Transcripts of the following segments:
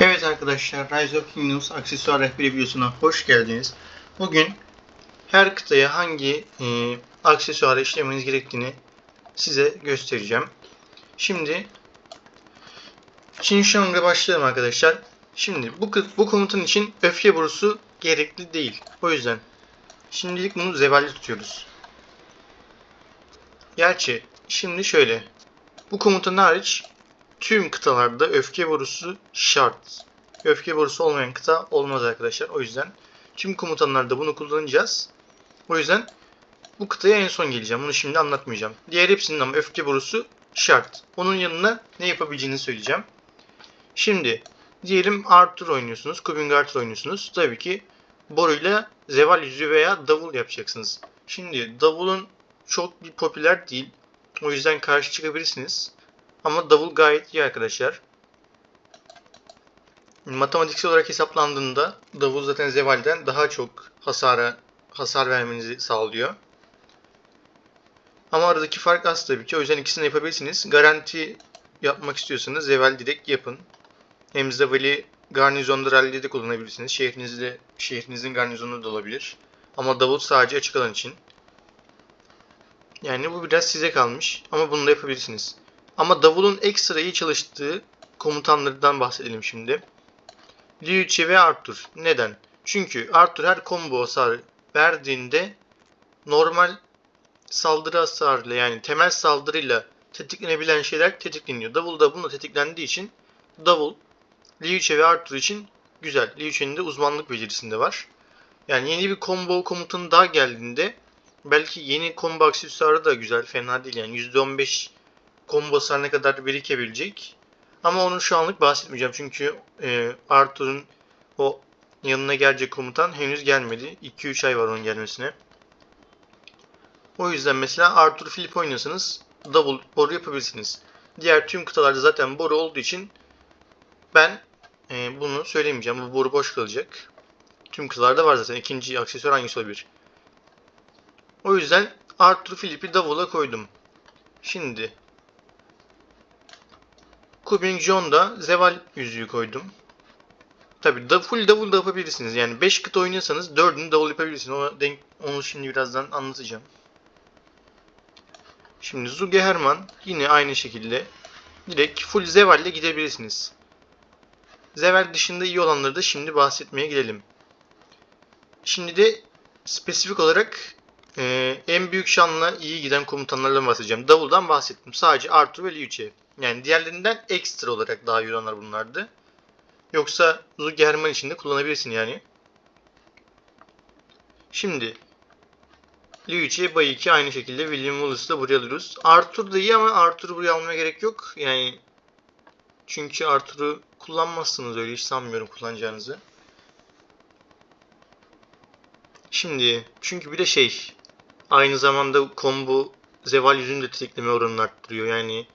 Evet arkadaşlar, Rise of Kingdoms aksesuar rehberi videosuna hoş geldiniz. Bugün her kıtaya hangi e, aksesuarı işlemeniz gerektiğini size göstereceğim. Şimdi Xinjiang'a başlayalım arkadaşlar. Şimdi bu, bu komutan için öfke borusu gerekli değil. O yüzden şimdilik bunu zevalli tutuyoruz. Gerçi şimdi şöyle. Bu komutan hariç tüm kıtalarda öfke borusu şart. Öfke borusu olmayan kıta olmaz arkadaşlar. O yüzden tüm komutanlarda bunu kullanacağız. O yüzden bu kıtaya en son geleceğim. Bunu şimdi anlatmayacağım. Diğer hepsinin ama öfke borusu şart. Onun yanına ne yapabileceğini söyleyeceğim. Şimdi diyelim Arthur oynuyorsunuz. Kubing Arthur oynuyorsunuz. Tabii ki boruyla zeval yüzü veya davul yapacaksınız. Şimdi davulun çok bir popüler değil. O yüzden karşı çıkabilirsiniz. Ama davul gayet iyi arkadaşlar. Matematiksel olarak hesaplandığında davul zaten zevalden daha çok hasara hasar vermenizi sağlıyor. Ama aradaki fark az tabii ki. O yüzden ikisini yapabilirsiniz. Garanti yapmak istiyorsanız zeval direkt yapın. Hem zevali garnizonda rallide de kullanabilirsiniz. Şehrinizde, şehrinizin garnizonu da olabilir. Ama davul sadece açık alan için. Yani bu biraz size kalmış. Ama bunu da yapabilirsiniz. Ama davulun ekstra iyi çalıştığı komutanlardan bahsedelim şimdi. Liu Qi ve Arthur. Neden? Çünkü Arthur her combo hasarı verdiğinde normal saldırı hasarıyla yani temel saldırıyla tetiklenebilen şeyler tetikleniyor. Davul da bununla tetiklendiği için davul Liu Qi ve Arthur için güzel. Liu Qi'nin de uzmanlık becerisinde var. Yani yeni bir combo komutanı daha geldiğinde belki yeni combo aksesuarı da güzel. Fena değil yani %15 combo hasar ne kadar birikebilecek. Ama onu şu anlık bahsetmeyeceğim. Çünkü e, Arthur'un o yanına gelecek komutan henüz gelmedi. 2-3 ay var onun gelmesine. O yüzden mesela Arthur Philip oynuyorsanız double boru yapabilirsiniz. Diğer tüm kıtalarda zaten boru olduğu için ben e, bunu söylemeyeceğim. Bu boru boş kalacak. Tüm kıtalarda var zaten. İkinci aksesuar hangisi olabilir? O yüzden Arthur Philip'i davula koydum. Şimdi Kubing John'da Zeval yüzüğü koydum. Tabi da full davul da yapabilirsiniz. Yani 5 kıta oynuyorsanız 4'ünü davul yapabilirsiniz. Ona denk, onu şimdi birazdan anlatacağım. Şimdi Zuge Herman yine aynı şekilde direkt full Zeval ile gidebilirsiniz. Zeval dışında iyi olanları da şimdi bahsetmeye gelelim. Şimdi de spesifik olarak e, en büyük şanla iyi giden komutanlardan bahsedeceğim. Davul'dan bahsettim. Sadece Arthur ve Liu Qi. Yani diğerlerinden ekstra olarak daha iyi olanlar bunlardı. Yoksa Zugi Herman için de kullanabilirsin yani. Şimdi Liu Qi, Bai 2 aynı şekilde William Wallace'ı da buraya alıyoruz. Arthur da iyi ama Arthur'u buraya almaya gerek yok. Yani çünkü Arthur'u kullanmazsınız öyle hiç sanmıyorum kullanacağınızı. Şimdi çünkü bir de şey aynı zamanda combo Zeval yüzünü de tetikleme oranını arttırıyor. Yani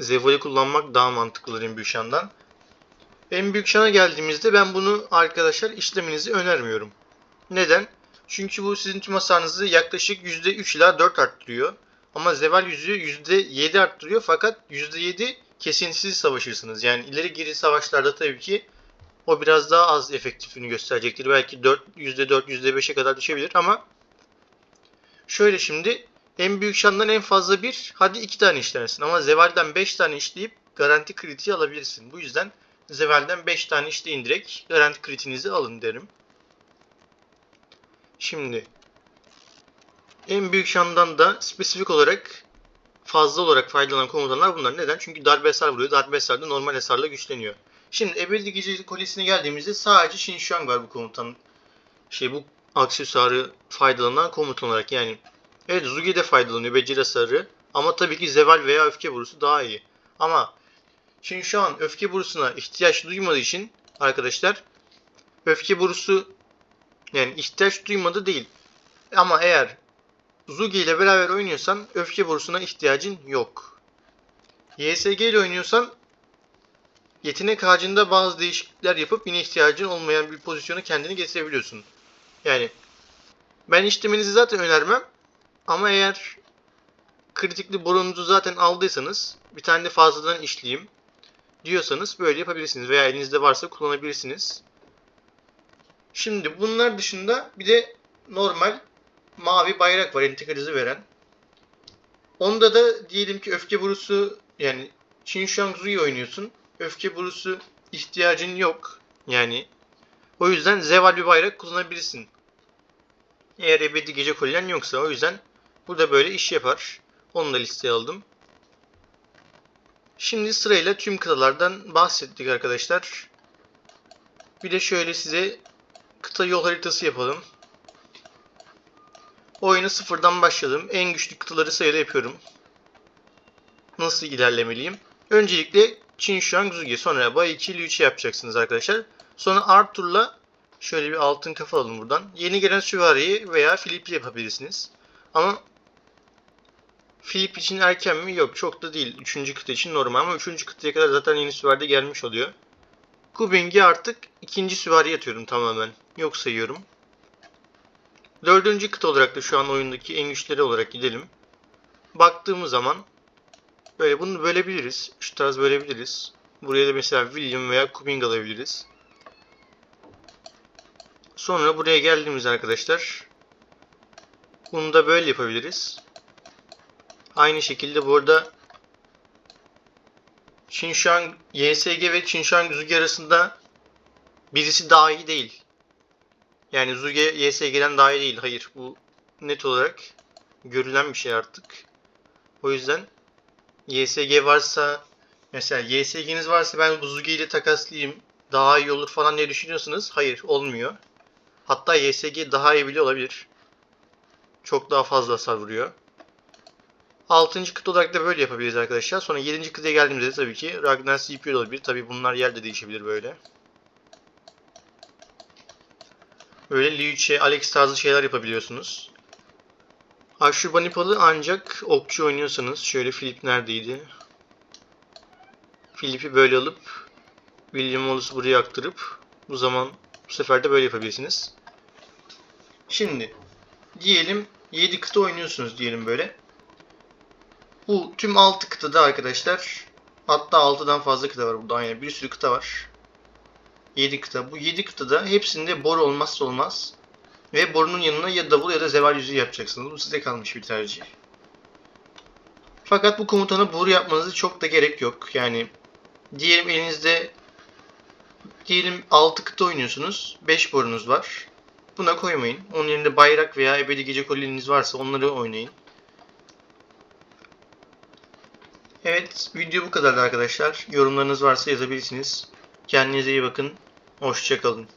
Zeval'i kullanmak daha mantıklıdır en büyük. En büyük şana geldiğimizde ben bunu arkadaşlar işlemenizi önermiyorum. Neden? Çünkü bu sizin tüm hasarınızı yaklaşık %3 ila 4 arttırıyor. Ama Zeval yüzüğü %7 arttırıyor fakat %7 kesintisiz savaşırsınız. Yani ileri geri savaşlarda tabii ki o biraz daha az efektifliğini gösterecektir. Belki 4, %4, %5'e kadar düşebilir ama şöyle şimdi en büyük şandan en fazla bir hadi iki tane işlersin ama Zeval'den 5 tane işleyip garanti kritiği alabilirsin. Bu yüzden Zeval'den 5 tane işleyin direkt garanti kritiğinizi alın derim. Şimdi en büyük şandan da spesifik olarak fazla olarak faydalanan komutanlar bunlar. Neden? Çünkü darbe hasar vuruyor. Darbe hasar da normal hasarla güçleniyor. Şimdi Ebedi Gececi Kolesi'ne geldiğimizde sadece Shin Shuang var bu komutan. Şey bu aksesuarı faydalanan komutan olarak yani. Evet Zuge de faydalanıyor beceri hasarı. Ama tabii ki Zeval veya Öfke Burusu daha iyi. Ama şimdi şu an Öfke Burusu'na ihtiyaç duymadığı için arkadaşlar Öfke Burusu yani ihtiyaç duymadı değil. Ama eğer Zugi ile beraber oynuyorsan Öfke Burusu'na ihtiyacın yok. YSG ile oynuyorsan yetenek ağacında bazı değişiklikler yapıp yine ihtiyacın olmayan bir pozisyona kendini getirebiliyorsun. Yani ben işlemenizi zaten önermem. Ama eğer kritikli borunuzu zaten aldıysanız bir tane de fazladan işleyeyim. diyorsanız böyle yapabilirsiniz veya elinizde varsa kullanabilirsiniz. Şimdi bunlar dışında bir de normal mavi bayrak var entegre hızı veren. Onda da diyelim ki öfke borusu yani Shin Shang-Zu'yu oynuyorsun. Öfke borusu ihtiyacın yok. Yani o yüzden zeval bir bayrak kullanabilirsin. Eğer ebedi gece kolyen yoksa o yüzden bu da böyle iş yapar. Onu da listeye aldım. Şimdi sırayla tüm kıtalardan bahsettik arkadaşlar. Bir de şöyle size kıta yol haritası yapalım. Oyuna sıfırdan başladım. En güçlü kıtaları sayıda yapıyorum. Nasıl ilerlemeliyim? Öncelikle Qin Shuang Zuge, sonra Bay 2 Liu Qi yapacaksınız arkadaşlar. Sonra Arthur'la şöyle bir altın kafa alın buradan. Yeni gelen süvariyi veya Filip'i yapabilirsiniz. Ama Filip için erken mi? Yok çok da değil. Üçüncü kıta için normal ama üçüncü kıtaya kadar zaten yeni süvari gelmiş oluyor. Kubing'i artık ikinci süvari atıyorum tamamen. Yok sayıyorum. Dördüncü kıta olarak da şu an oyundaki en güçleri olarak gidelim. Baktığımız zaman böyle bunu bölebiliriz. Şu tarz bölebiliriz. Buraya da mesela William veya Kubing alabiliriz. Sonra buraya geldiğimiz arkadaşlar bunu da böyle yapabiliriz. Aynı şekilde burada Qinshan YSG ve Qinshan Zuge arasında birisi daha iyi değil. Yani Zuge YSG'den daha iyi değil. Hayır bu net olarak görülen bir şey artık. O yüzden YSG varsa mesela YSG'niz varsa ben bu Zuge ile takaslayayım daha iyi olur falan diye düşünüyorsanız hayır olmuyor. Hatta YSG daha iyi bile olabilir. Çok daha fazla hasar vuruyor. 6. kıta olarak da böyle yapabiliriz arkadaşlar. Sonra 7. kıtaya geldiğimizde de tabii ki Ragnar CPU olabilir. Tabii bunlar yerde değişebilir böyle. Böyle Liu Qi, Alex tarzı şeyler yapabiliyorsunuz. Ashurbanipal'ı ancak okçu oynuyorsanız şöyle Philip neredeydi? Philip'i böyle alıp William Wallace'ı buraya aktarıp bu zaman bu sefer de böyle yapabilirsiniz. Şimdi diyelim 7 kıta oynuyorsunuz diyelim böyle. Bu tüm 6 kıtada arkadaşlar hatta 6'dan fazla kıta var burada aynen bir sürü kıta var. 7 kıta. Bu 7 kıtada hepsinde boru olmazsa olmaz. Ve borunun yanına ya davul ya da zeval yüzüğü yapacaksınız. Bu size kalmış bir tercih. Fakat bu komutanı boru yapmanızı çok da gerek yok. Yani diyelim elinizde diyelim 6 kıta oynuyorsunuz. 5 borunuz var. Buna koymayın. Onun yerine bayrak veya ebedi gece kolyeniniz varsa onları oynayın. Evet, video bu kadardı arkadaşlar. Yorumlarınız varsa yazabilirsiniz. Kendinize iyi bakın. Hoşçakalın.